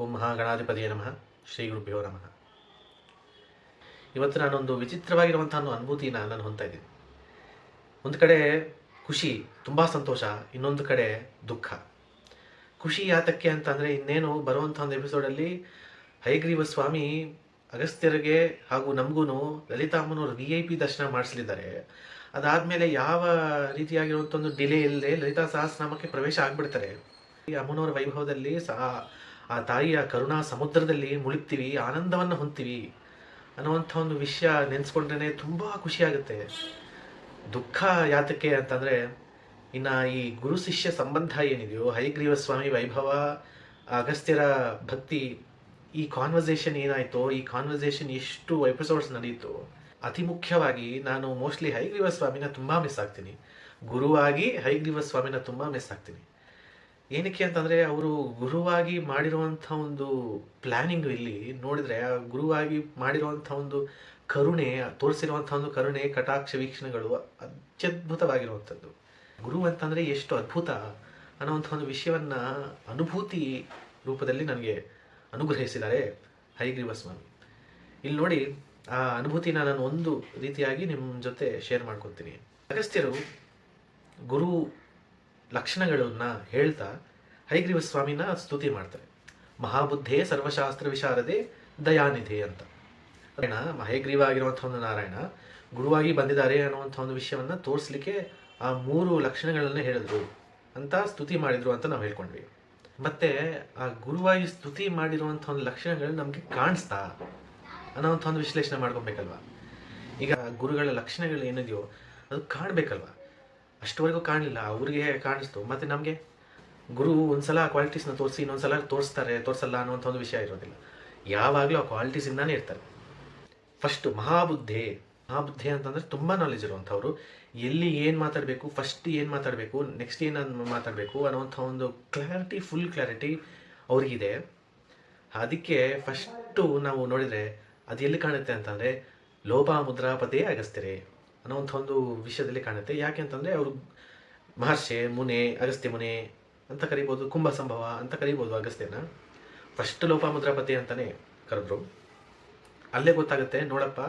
ಓಂ ಮಹಾಗಣಾಧಿಪತಿಯೇ ನಮಃ. ಶ್ರೀ ಗುರುಭ್ಯೋ ನಮಃ. ಇವತ್ತು ನಾನೊಂದು ವಿಚಿತ್ರವಾಗಿರುವಂಥ ಒಂದು ಅನುಭೂತಿನ ನಾನು ಹೊಂತಾ ಇದ್ದೀನಿ. ಒಂದು ಕಡೆ ಖುಷಿ, ತುಂಬ ಸಂತೋಷ, ಇನ್ನೊಂದು ಕಡೆ ದುಃಖ. ಖುಷಿ ಯಾತಕ್ಕೆ ಅಂತಂದರೆ ಇನ್ನೇನು ಬರುವಂಥ ಒಂದು ಎಪಿಸೋಡಲ್ಲಿ ಹೈಗ್ರೀವ ಸ್ವಾಮಿ ಅಗಸ್ತ್ಯರಿಗೆ ಹಾಗೂ ನಮಗೂ ಲಲಿತಾಮ್ಮನವರು ವಿ ಐ ಪಿ ದರ್ಶನ ಮಾಡಿಸಲಿದ್ದಾರೆ. ಅದಾದಮೇಲೆ ಯಾವ ರೀತಿಯಾಗಿರುವಂಥ ಒಂದು ಡಿಲೇ ಇಲ್ಲದೆ ಲಲಿತಾ ಸಹಸ್ರನಾಮಕ್ಕೆ ಪ್ರವೇಶ ಆಗಿಬಿಡ್ತಾರೆ. ಅಮ್ಮನವರ ವೈಭವದಲ್ಲಿ ಸಹ ಆ ತಾಯಿಯ ಕರುಣಾ ಸಮುದ್ರದಲ್ಲಿ ಮುಳುಗ್ತೀವಿ, ಆನಂದವನ್ನು ಹೊಂತೀವಿ ಅನ್ನುವಂಥ ಒಂದು ವಿಷಯ ನೆನೆಸ್ಕೊಂಡ್ರೇ ತುಂಬ ಖುಷಿಯಾಗುತ್ತೆ. ದುಃಖ ಯಾತಕ್ಕೆ ಅಂತಂದರೆ, ಇನ್ನು ಈ ಗುರು ಶಿಷ್ಯ ಸಂಬಂಧ ಏನಿದೆಯೋ ಹೈಗ್ರೀವ ಸ್ವಾಮಿ ವೈಭವ, ಅಗಸ್ತ್ಯರ ಭಕ್ತಿ, ಈ ಕಾನ್ವರ್ಸೇಷನ್ ಏನಾಯಿತು, ಈ ಕಾನ್ವರ್ಸೇಷನ್ ಎಷ್ಟು ಎಪಿಸೋಡ್ಸ್ ನಡೆಯಿತು ಅತಿ ಮುಖ್ಯವಾಗಿ ನಾನು ಮೋಸ್ಟ್ಲಿ ಹೈಗ್ರೀವ ಸ್ವಾಮಿನ ತುಂಬ ಮಿಸ್ ಆಗ್ತೀನಿ. ಗುರುವಾಗಿ ಹೈಗ್ರೀವ ಸ್ವಾಮಿನ ತುಂಬ ಮಿಸ್ ಆಗ್ತೀನಿ. ಏನಕ್ಕೆ ಅಂತಂದರೆ ಅವರು ಗುರುವಾಗಿ ಮಾಡಿರುವಂಥ ಒಂದು ಪ್ಲ್ಯಾನಿಂಗ್ ಇಲ್ಲಿ ನೋಡಿದರೆ, ಆ ಗುರುವಾಗಿ ಮಾಡಿರುವಂಥ ಒಂದು ಕರುಣೆ, ತೋರಿಸಿರುವಂಥ ಒಂದು ಕರುಣೆ, ಕಟಾಕ್ಷ ವೀಕ್ಷಣೆಗಳು ಅತ್ಯದ್ಭುತವಾಗಿರುವಂಥದ್ದು. ಗುರು ಅಂತಂದರೆ ಎಷ್ಟು ಅದ್ಭುತ ಅನ್ನೋವಂಥ ಒಂದು ವಿಷಯವನ್ನು ಅನುಭೂತಿ ರೂಪದಲ್ಲಿ ನನಗೆ ಅನುಗ್ರಹಿಸಿದ್ದಾರೆ ಹರಿಗ್ರೀವ ಸ್ವಾಮಿ. ಇಲ್ಲಿ ನೋಡಿ, ಆ ಅನುಭೂತಿನ ನಾನು ಒಂದು ರೀತಿಯಾಗಿ ನಿಮ್ಮ ಜೊತೆ ಶೇರ್ ಮಾಡ್ಕೊತೀನಿ. ಅಗಸ್ತ್ಯರು ಗುರು ಲಕ್ಷಣಗಳನ್ನ ಹೇಳ್ತಾ ಹೈಗ್ರೀವ ಸ್ವಾಮಿನ ಸ್ತುತಿ ಮಾಡ್ತಾರೆ. ಮಹಾಬುದ್ಧೇ ಸರ್ವಶಾಸ್ತ್ರ ವಿಶಾರದೆ ದಯಾನಿಧಿ ಅಂತ. ನಾರಾಯಣ ಹೈಗ್ರೀವ ಆಗಿರುವಂಥ ಒಂದು ನಾರಾಯಣ ಗುರುವಾಗಿ ಬಂದಿದ್ದಾರೆ ಅನ್ನುವಂಥ ಒಂದು ವಿಷಯವನ್ನು ತೋರಿಸ್ಲಿಕ್ಕೆ ಆ ಮೂರು ಲಕ್ಷಣಗಳನ್ನು ಹೇಳಿದ್ರು ಅಂತ ಸ್ತುತಿ ಮಾಡಿದ್ರು ಅಂತ ನಾವು ಹೇಳ್ಕೊಂಡ್ವಿ. ಮತ್ತೆ ಆ ಗುರುವಾಗಿ ಸ್ತುತಿ ಮಾಡಿರುವಂಥ ಒಂದು ಲಕ್ಷಣಗಳು ನಮಗೆ ಕಾಣಿಸ್ತಾ ಅನ್ನೋವಂಥ ಒಂದು ವಿಶ್ಲೇಷಣೆ ಮಾಡ್ಕೊಬೇಕಲ್ವಾ? ಈಗ ಗುರುಗಳ ಲಕ್ಷಣಗಳು ಏನಿದೆಯೋ ಅದು ಕಾಣಬೇಕಲ್ವಾ? ಅಷ್ಟುವರೆಗೂ ಕಾಣಲಿಲ್ಲ. ಅವ್ರಿಗೆ ಕಾಣಿಸ್ತು. ಮತ್ತು ನಮಗೆ ಗುರು ಒಂದ್ಸಲ ಆ ಕ್ವಾಲಿಟೀಸ್ನ ತೋರಿಸಿ, ಇನ್ನೊಂದ್ಸಲ ತೋರಿಸ್ತಾರೆ, ತೋರಿಸಲ್ಲ ಅನ್ನುವಂಥ ಒಂದು ವಿಷಯ ಇರೋದಿಲ್ಲ. ಯಾವಾಗಲೂ ಆ ಕ್ವಾಲಿಟೀಸಿಂದಾನೇ ಇರ್ತಾರೆ. ಫಸ್ಟು ಮಹಾಬುದ್ಧೆ. ಮಹಾಬುದ್ಧಿ ಅಂತಂದರೆ ತುಂಬ ನಾಲೆಜ್ ಇರುವಂಥವ್ರು. ಎಲ್ಲಿ ಏನು ಮಾತಾಡಬೇಕು ಫಸ್ಟ್ ಏನು ಮಾತಾಡಬೇಕು ನೆಕ್ಸ್ಟ್ ಏನು ಮಾತಾಡಬೇಕು ಅನ್ನೋವಂಥ ಒಂದು ಕ್ಲಾರಿಟಿ ಫುಲ್ ಕ್ಲಾರಿಟಿ ಅವ್ರಿಗಿದೆ. ಅದಕ್ಕೆ ಫಸ್ಟು ನಾವು ನೋಡಿದರೆ ಅದು ಎಲ್ಲಿ ಕಾಣುತ್ತೆ ಅಂತಂದರೆ ಮುದ್ರಾಪತಿಯೇ ಅಗಸ್ತ್ಯರೇ ಅನ್ನೋವಂಥ ಒಂದು ವಿಷಯದಲ್ಲಿ ಕಾಣುತ್ತೆ. ಯಾಕೆ ಅಂತಂದರೆ ಅವರು ಮಹರ್ಷಿ, ಮುನೆ, ಅಗಸ್ತ್ಯ ಮುನೆ ಅಂತ ಕರಿಬೋದು ಕುಂಭ ಸಂಭವ ಅಂತ ಕರಿಬೋದು ಅಗಸ್ತ್ಯನ. ಫಸ್ಟ್ ಲೋಪಾಮುದ್ರಾಪತಿ ಅಂತಲೇ ಕರೆದ್ರು. ಅಲ್ಲೇ ಗೊತ್ತಾಗುತ್ತೆ, ನೋಡಪ್ಪ,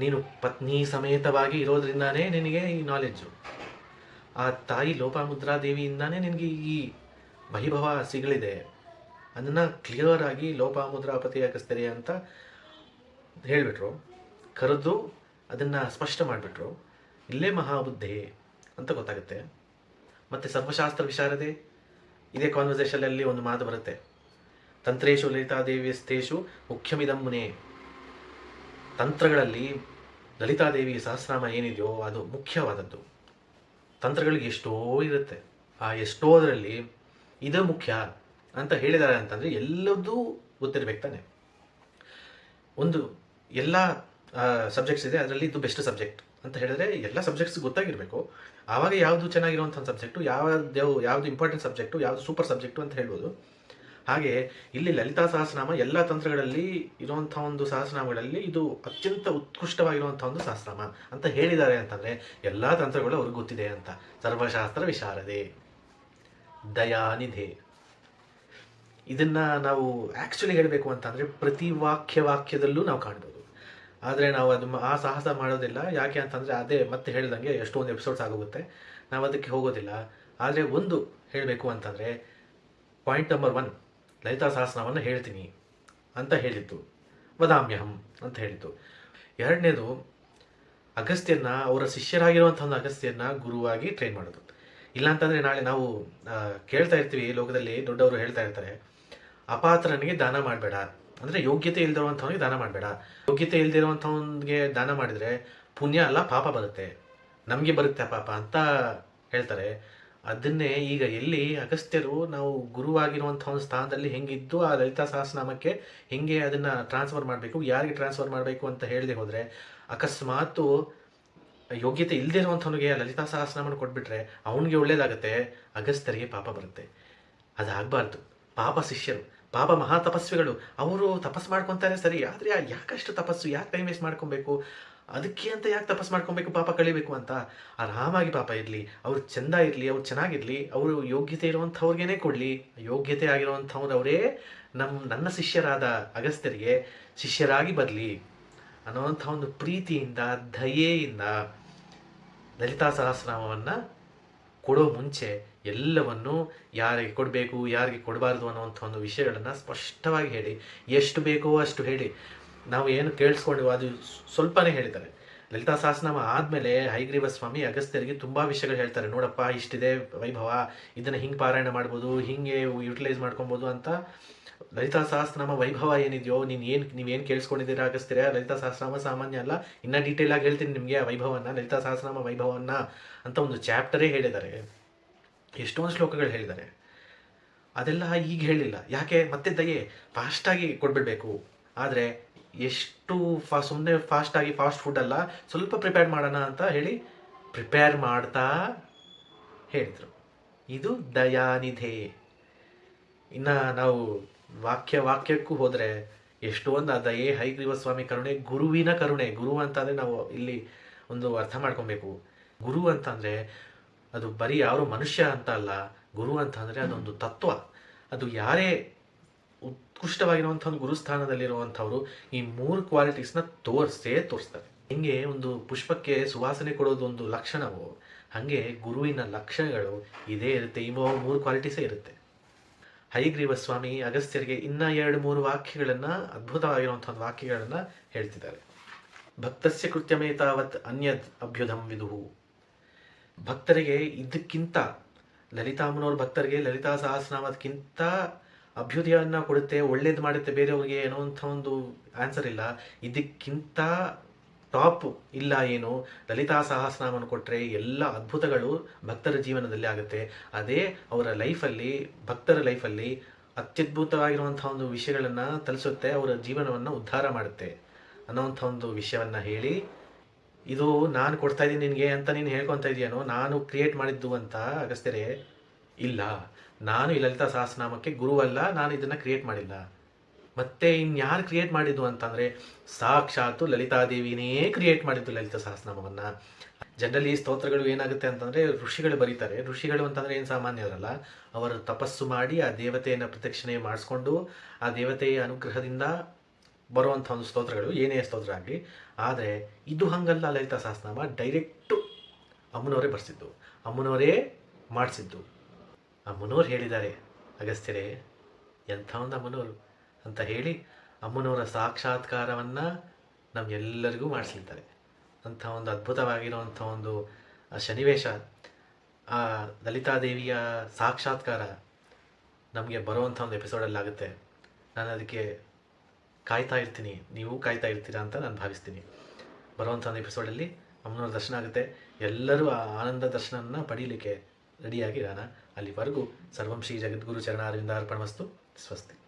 ನೀನು ಪತ್ನಿ ಸಮೇತವಾಗಿ ಇರೋದ್ರಿಂದಾನೇ ನಿನಗೆ ಈ ನಾಲೆಡ್ಜು ಆ ತಾಯಿ ಲೋಪಾಮುದ್ರಾ ದೇವಿಯಿಂದಾನೇ ನಿನಗೆ ಈ ವೈಭವ ಸಿಗಲಿದೆ. ಅದನ್ನು ಕ್ಲಿಯರ್ ಆಗಿ ಲೋಪಾಮುದ್ರಾಪತಿ ಅಗಸ್ತ್ಯರೇ ಅಂತ ಹೇಳಿಬಿಟ್ರು. ಕರೆದು ಅದನ್ನು ಸ್ಪಷ್ಟ ಮಾಡಿಬಿಟ್ರು. ಇಲ್ಲೇ ಮಹಾಬುದ್ಧಿ ಅಂತ ಗೊತ್ತಾಗುತ್ತೆ. ಮತ್ತು ಸರ್ವಶಾಸ್ತ್ರ ವಿಶಾರದೆ ಇದೇ ಕಾನ್ವರ್ಸೇಷನಲ್ಲಿ ಒಂದು ಮಾತು ಬರುತ್ತೆ. ತಂತ್ರೇಶು ಲಲಿತಾದೇವಿಯಸ್ತೇಷು ಮುಖ್ಯಮಿದಂ ಮುನೆ. ತಂತ್ರಗಳಲ್ಲಿ ಲಲಿತಾದೇವಿ ಸಹಸ್ರನಾಮ ಏನಿದೆಯೋ ಅದು ಮುಖ್ಯವಾದದ್ದು. ತಂತ್ರಗಳಿಗೆ ಎಷ್ಟೋ ಇರುತ್ತೆ. ಆ ಎಷ್ಟೋ ಅದರಲ್ಲಿ ಇದು ಮುಖ್ಯ ಅಂತ ಹೇಳಿದ್ದಾರೆ ಅಂತಂದರೆ ಎಲ್ಲದೂ ಗೊತ್ತಿರ್ಬೇಕು ತಾನೆ. ಒಂದು ಎಲ್ಲ ಸಬ್ಜೆಕ್ಟ್ಸ್ ಇದೆ, ಅದರಲ್ಲಿ ಇದು ಬೆಸ್ಟ್ ಸಬ್ಜೆಕ್ಟ್ ಅಂತ ಹೇಳಿದ್ರೆ ಎಲ್ಲ ಸಬ್ಜೆಕ್ಟ್ಸ್ ಗೊತ್ತಾಗಿರಬೇಕು. ಆವಾಗ ಯಾವುದು ಚೆನ್ನಾಗಿರುವಂಥ ಸಬ್ಜೆಕ್ಟು ಯಾವ್ದು, ಯಾವುದು ಇಂಪಾರ್ಟೆಂಟ್ ಸಬ್ಜೆಕ್ಟು ಯಾವುದು ಸೂಪರ್ ಸಬ್ಜೆಕ್ಟು ಅಂತ ಹೇಳ್ಬೋದು. ಹಾಗೆ ಇಲ್ಲಿ ಲಲಿತಾ ಸಹಸ್ರನಾಮ ಎಲ್ಲ ತಂತ್ರಗಳಲ್ಲಿ ಇರುವಂಥ ಒಂದು ಸಹಸ್ರನಾಮಗಳಲ್ಲಿ ಇದು ಅತ್ಯಂತ ಉತ್ಕೃಷ್ಟವಾಗಿರುವಂಥ ಒಂದು ಸಹಸ್ರನಾಮ ಅಂತ ಹೇಳಿದ್ದಾರೆ ಅಂತಂದರೆ ಎಲ್ಲ ತಂತ್ರಗಳು ಅವ್ರಿಗೆ ಗೊತ್ತಿದೆ ಅಂತ. ಸರ್ವಶಾಸ್ತ್ರ ವಿಶಾರದೆ. ದಯಾನಿಧೆ. ಇದನ್ನು ನಾವು ಆ್ಯಕ್ಚುಲಿ ಹೇಳಬೇಕು ಅಂತಂದರೆ ಪ್ರತಿ ವಾಕ್ಯ ವಾಕ್ಯದಲ್ಲೂ ನಾವು ಕಾಣ್ಬೋದು. ಆದರೆ ನಾವು ಅದು ಆ ಸಾಹಸ ಮಾಡೋದಿಲ್ಲ. ಯಾಕೆ ಅಂತಂದರೆ ಅದೇ ಮತ್ತೆ ಹೇಳ್ದಂಗೆ ಎಷ್ಟೊಂದು ಎಪಿಸೋಡ್ಸ್ ಆಗೋಗುತ್ತೆ. ನಾವು ಅದಕ್ಕೆ ಹೋಗೋದಿಲ್ಲ. ಆದರೆ ಒಂದು ಹೇಳಬೇಕು ಅಂತಂದರೆ ಪಾಯಿಂಟ್ ನಂಬರ್ ಒನ್ ಲಲಿತಾ ಸಹಸ್ರನಾಮವನ್ನು ಹೇಳ್ತೀನಿ ಅಂತ ಹೇಳಿತ್ತು ವದಾಮ್ಯಹಂ ಅಂತ ಹೇಳಿತ್ತು ಎರಡನೇದು ಅಗಸ್ತ್ಯನ ಅವರ ಶಿಷ್ಯರಾಗಿರುವಂಥ ಒಂದು ಅಗಸ್ತ್ಯನ ಗುರುವಾಗಿ ಟ್ರೈನ್ ಮಾಡೋದು. ಇಲ್ಲಾಂತಂದರೆ ನಾಳೆ ನಾವು ಕೇಳ್ತಾ ಇರ್ತೀವಿ ಲೋಕದಲ್ಲಿ ದೊಡ್ಡವರು ಹೇಳ್ತಾ ಇರ್ತಾರೆ, ಅಪಾತ್ರನಿಗೆ ದಾನ ಮಾಡಬೇಡ. ಅಂದರೆ ಯೋಗ್ಯತೆ ಇಲ್ದಿರುವಂಥವನಿಗೆ ದಾನ ಮಾಡಬೇಡ. ಯೋಗ್ಯತೆ ಇಲ್ದಿರುವಂಥವನಿಗೆ ದಾನ ಮಾಡಿದರೆ ಪುಣ್ಯ ಅಲ್ಲ, ಪಾಪ ಬರುತ್ತೆ. ನಮಗೆ ಬರುತ್ತೆ ಪಾಪ ಅಂತ ಹೇಳ್ತಾರೆ. ಅದನ್ನೇ ಈಗ ಎಲ್ಲಿ ಅಗಸ್ತ್ಯರು ನಾವು ಗುರುವಾಗಿರುವಂಥ ಒಂದು ಸ್ಥಾನದಲ್ಲಿ ಹೆಂಗಿದ್ದು ಆ ಲಲಿತಾ ಸಹಸ್ರನಾಮಕ್ಕೆ ಹೆಂಗೆ ಅದನ್ನು ಟ್ರಾನ್ಸ್ಫರ್ ಮಾಡಬೇಕು, ಯಾರಿಗೆ ಟ್ರಾನ್ಸ್ಫರ್ ಮಾಡಬೇಕು ಅಂತ ಹೇಳದೆ ಹೋದರೆ ಅಕಸ್ಮಾತು ಯೋಗ್ಯತೆ ಇಲ್ಲದೆ ಇರುವಂಥವನಿಗೆ ಲಲಿತಾ ಸಹಸ್ರನಾಮನ ಕೊಟ್ಬಿಟ್ರೆ ಅವನಿಗೆ ಒಳ್ಳೇದಾಗುತ್ತೆ, ಅಗಸ್ತ್ಯರಿಗೆ ಪಾಪ ಬರುತ್ತೆ. ಅದಾಗಬಾರ್ದು. ಪಾಪ ಶಿಷ್ಯರು. ಪಾಪ ಮಹಾ ತಪಸ್ವಿಗಳು ಅವರು ತಪಸ್ಸು ಮಾಡ್ಕೊತಾರೆ ಸರಿ, ಆದರೆ ಯಾಕಷ್ಟು ತಪಸ್ಸು, ಯಾಕೆ ಟೈಮ್ ವೇಸ್ಟ್ ಮಾಡ್ಕೊಬೇಕು? ಅದಕ್ಕೆ ಅಂತ ಯಾಕೆ ತಪಸ್ ಮಾಡ್ಕೊಬೇಕು ಪಾಪ ಕಳಿಬೇಕು ಅಂತ? ಆರಾಮಾಗಿ ಪಾಪ ಇರಲಿ, ಅವ್ರು ಚೆಂದ ಇರಲಿ, ಅವ್ರು ಚೆನ್ನಾಗಿರಲಿ, ಅವರು ಯೋಗ್ಯತೆ ಇರುವಂಥವ್ರಿಗೇನೆ ಕೊಡಲಿ. ಯೋಗ್ಯತೆ ಆಗಿರುವಂಥವ್ರು ಅವರೇ ನಮ್ಮ ನನ್ನ ಶಿಷ್ಯರಾದ ಅಗಸ್ತ್ಯರಿಗೆ ಶಿಷ್ಯರಾಗಿ ಬರಲಿ ಅನ್ನೋವಂಥ ಒಂದು ಪ್ರೀತಿಯಿಂದ, ದಯೆಯಿಂದ ಲಲಿತಾ ಸಹಸ್ರನಾಮವನ್ನು ಕೊಡೋ ಮುಂಚೆ ಎಲ್ಲವನ್ನು ಯಾರಿಗೆ ಕೊಡಬೇಕು, ಯಾರಿಗೆ ಕೊಡಬಾರ್ದು ಅನ್ನುವಂಥ ಒಂದು ವಿಷಯಗಳನ್ನು ಸ್ಪಷ್ಟವಾಗಿ ಹೇಳಿ. ಎಷ್ಟು ಬೇಕೋ ಅಷ್ಟು ಹೇಳಿ. ನಾವು ಏನು ಕೇಳಿಸ್ಕೊಂಡಿವೋ ಅದು ಸ್ವಲ್ಪನೇ ಹೇಳ್ತಾರೆ ಲಲಿತಾ ಸಹಸ್ರನಾಮ ಆದಮೇಲೆ ಹೈಗ್ರೀವ ಸ್ವಾಮಿ ಅಗಸ್ತ್ಯರಿಗೆ ತುಂಬ ವಿಷಯಗಳು ಹೇಳ್ತಾರೆ. ನೋಡಪ್ಪ, ಇಷ್ಟಿದೆ ವೈಭವ, ಇದನ್ನು ಹಿಂಗೆ ಪಾರಾಯಣ ಮಾಡ್ಬೋದು, ಹಿಂಗೆ ಯುಟಿಲೈಸ್ ಮಾಡ್ಕೊಬೋದು ಅಂತ ಲಲಿತಾ ಸಹಸ್ರನಾಮ ವೈಭವ ಏನಿದೆಯೋ, ನೀನು ಏನು ನೀವೇನು ಕೇಳಿಸ್ಕೊಂಡಿದ್ದೀರಾ ಅಗಸ್ತ್ಯರ? ಲಲಿತಾ ಸಹಸ್ರನಾಮ ಸಾಮಾನ್ಯ ಅಲ್ಲ, ಇನ್ನ ಡೀಟೇಲ್ ಆಗಿ ಹೇಳ್ತೀನಿ ನಿಮಗೆ ವೈಭವನ್ನ, ಲಲಿತಾ ಸಹಸ್ರನಾಮ ವೈಭವನ್ನ ಅಂತ ಒಂದು ಚಾಪ್ಟರೇ ಹೇಳಿದ್ದಾರೆ. ಎಷ್ಟೊಂದು ಶ್ಲೋಕಗಳು ಹೇಳಿದ್ದಾರೆ. ಅದೆಲ್ಲ ಈಗ ಹೇಳಿಲ್ಲ. ಯಾಕೆ? ಮತ್ತೆ ದಯೆ ಫಾಸ್ಟಾಗಿ ಕೊಟ್ಬಿಡ್ಬೇಕು. ಆದರೆ ಎಷ್ಟು ಫಾ ಸುಮ್ಮನೆ ಫಾಸ್ಟಾಗಿ ಫಾಸ್ಟ್ ಫುಡ್ ಅಲ್ಲ, ಸ್ವಲ್ಪ ಪ್ರಿಪೇರ್ ಮಾಡೋಣ ಅಂತ ಹೇಳಿ ಪ್ರಿಪೇರ್ ಮಾಡ್ತಾ ಹೇಳಿದರು. ಇದು ದಯಾನಿಧೆ. ಇನ್ನು ನಾವು ವಾಕ್ಯ, ವಾಕ್ಯಕ್ಕೂ ಹೋದರೆ ಎಷ್ಟೊಂದು ಆ ದಯೆ, ಹೈಗ್ರೀವ ಸ್ವಾಮಿ ಕರುಣೆ, ಗುರುವಿನ ಕರುಣೆ, ಗುರು ಅಂತಂದರೆ ನಾವು ಇಲ್ಲಿ ಒಂದು ಅರ್ಥ ಮಾಡ್ಕೊಬೇಕು. ಗುರು ಅಂತಂದರೆ ಅದು ಬರೀ ಯಾರು ಮನುಷ್ಯ ಅಂತ ಅಲ್ಲ, ಗುರು ಅಂತ ಅಂದರೆ ಅದೊಂದು ತತ್ವ. ಅದು ಯಾರೇ ಉತ್ಕೃಷ್ಟವಾಗಿರುವಂಥ ಒಂದು ಗುರುಸ್ಥಾನದಲ್ಲಿರುವಂಥವ್ರು ಈ ಮೂರು ಕ್ವಾಲಿಟೀಸ್ನ ತೋರಿಸೇ ತೋರಿಸ್ತಾರೆ ಹಿಂಗೆ ಒಂದು ಪುಷ್ಪಕ್ಕೆ ಸುವಾಸನೆ ಕೊಡೋದು ಒಂದು ಲಕ್ಷಣವು, ಹಾಗೆ ಗುರುವಿನ ಲಕ್ಷಣಗಳು ಇದೇ ಇರುತ್ತೆ. ಈ ಮೂರು ಕ್ವಾಲಿಟೀಸೇ ಇರುತ್ತೆ. ಹೈಗ್ರೀವ ಸ್ವಾಮಿ ಅಗಸ್ತ್ಯರಿಗೆ ಇನ್ನ ಎರಡು, ಮೂರು ವಾಕ್ಯಗಳನ್ನು ಅದ್ಭುತವಾಗಿರುವಂಥ ಒಂದು ವಾಕ್ಯಗಳನ್ನು ಹೇಳ್ತಿದ್ದಾರೆ. ಭಕ್ತಸ್ಯ ಕೃತ್ಯಮೇ ತಾವತ್ ಅನ್ಯದ್ ಅಭ್ಯುದಂ ವಿದುಹು. ಭಕ್ತರಿಗೆ ಇದಕ್ಕಿಂತ ಲಲಿತಾಮ್ಮನವ್ರ ಭಕ್ತರಿಗೆ ಲಲಿತಾ ಸಹಸ್ರನಾಮದಕ್ಕಿಂತ ಅಭ್ಯುದಯವನ್ನು ಕೊಡುತ್ತೆ, ಒಳ್ಳೇದು ಮಾಡುತ್ತೆ, ಬೇರೆಯವ್ರಿಗೆ ಅಂಥ ಒಂದು ಆನ್ಸರ್ ಇಲ್ಲ. ಇದಕ್ಕಿಂತ ಟಾಪ್ ಇಲ್ಲ ಏನು? ಲಲಿತಾ ಸಹಸ್ರನಾಮವನ್ನು ಕೊಟ್ಟರೆ ಎಲ್ಲ ಅದ್ಭುತಗಳು ಭಕ್ತರ ಜೀವನದಲ್ಲಿ ಆಗುತ್ತೆ. ಅದೇ ಅವರ ಲೈಫಲ್ಲಿ ಭಕ್ತರ ಲೈಫಲ್ಲಿ ಅತ್ಯದ್ಭುತವಾಗಿರುವಂಥ ಒಂದು ವಿಷಯಗಳನ್ನು ತಲಿಸುತ್ತೆ, ಅವರ ಜೀವನವನ್ನು ಉದ್ಧಾರ ಮಾಡುತ್ತೆ ಅನ್ನೋವಂಥ ಒಂದು ವಿಷಯವನ್ನು ಹೇಳಿ, ಇದು ನಾನು ಕೊಡ್ತಾ ಇದ್ದೀನಿ ನಿನಗೆ ಅಂತ ನೀನು ಹೇಳ್ಕೊತಾ ಇದೆಯೇನೋ, ನಾನು ಕ್ರಿಯೇಟ್ ಮಾಡಿದ್ದು ಅಂತ, ಅಗಸ್ತ್ಯರೇ, ಇಲ್ಲ. ನಾನು ಈ ಲಲಿತಾ ಸಹಸ್ರನಾಮಕ್ಕೆ ಗುರುವಲ್ಲ, ನಾನು ಇದನ್ನು ಕ್ರಿಯೇಟ್ ಮಾಡಿಲ್ಲ. ಮತ್ತೆ ಇನ್ಯಾರು ಕ್ರಿಯೇಟ್ ಮಾಡಿದ್ದು ಅಂತಂದರೆ ಸಾಕ್ಷಾತ್ತು ಲಲಿತಾದೇವಿನೇ ಕ್ರಿಯೇಟ್ ಮಾಡಿದ್ದು ಲಲಿತಾ ಸಹಸ್ರನಾಮವನ್ನು. ಜನರಲಿ ಈ ಸ್ತೋತ್ರಗಳು ಏನಾಗುತ್ತೆ ಅಂತಂದರೆ ಋಷಿಗಳು ಬರೀತಾರೆ. ಋಷಿಗಳು ಅಂತಂದರೆ ಏನು ಸಾಮಾನ್ಯರಲ್ಲ, ಅವರು ತಪಸ್ಸು ಮಾಡಿ ಆ ದೇವತೆಯನ್ನು ಪ್ರದಕ್ಷಿಣೆ ಮಾಡಿಸ್ಕೊಂಡು ಆ ದೇವತೆಯ ಅನುಗ್ರಹದಿಂದ ಬರುವಂಥ ಒಂದು ಸ್ತೋತ್ರಗಳು, ಏನೇ ಸ್ತೋತ್ರ ಆಗಲಿ. ಆದರೆ ಇದು ಹಂಗಲ್ಲ ಲಲಿತಾ ಸಹಸ್ರನಾಮ ಡೈರೆಕ್ಟು ಅಮ್ಮನವರೇ ಬರ್ಸಿದ್ದು. ಅಮ್ಮನವರೇ ಮಾಡಿಸಿದ್ದು. ಅಮ್ಮನವ್ರು ಹೇಳಿದ್ದಾರೆ, ಅಗಸ್ತ್ಯರೇ, ಎಂಥ ಒಂದು ಅಮ್ಮನವರು ಅಂತ ಹೇಳಿ ಅಮ್ಮನವರ ಸಾಕ್ಷಾತ್ಕಾರವನ್ನು ನಮಗೆಲ್ಲರಿಗೂ ಮಾಡಿಸ್ಲಿದ್ದಾರೆ ಅಂಥ ಒಂದು ಅದ್ಭುತವಾಗಿರುವಂಥ ಒಂದು, ಆ ಸನ್ನಿವೇಶ ಆ ಲಲಿತಾದೇವಿಯ ಸಾಕ್ಷಾತ್ಕಾರ ನಮಗೆ ಬರುವಂಥ ಒಂದು ಎಪಿಸೋಡಲ್ಲಾಗುತ್ತೆ ನಾನು ಅದಕ್ಕೆ ಕಾಯ್ತಾ ಇರ್ತೀನಿ, ನೀವು ಕಾಯ್ತಾ ಇರ್ತೀರಾ ಅಂತ ನಾನು ಭಾವಿಸ್ತೀನಿ. ಬರುವಂಥ ಒಂದು ಎಪಿಸೋಡಲ್ಲಿ ಅಮ್ಮನವ್ರ ದರ್ಶನ ಆಗುತ್ತೆ. ಎಲ್ಲರೂ ಆ ಆನಂದ ದರ್ಶನವನ್ನು ಪಡೀಲಿಕ್ಕೆ ರೆಡಿಯಾಗಿರೋಣ ಅಲ್ಲಿವರೆಗೂ ಸರ್ವಂ ಶ್ರೀ ಜಗದ್ಗುರು ಚರಣಾರವಿಂದ ಅರ್ಪಣಮಸ್ತು. ಸ್ವಸ್ತಿ.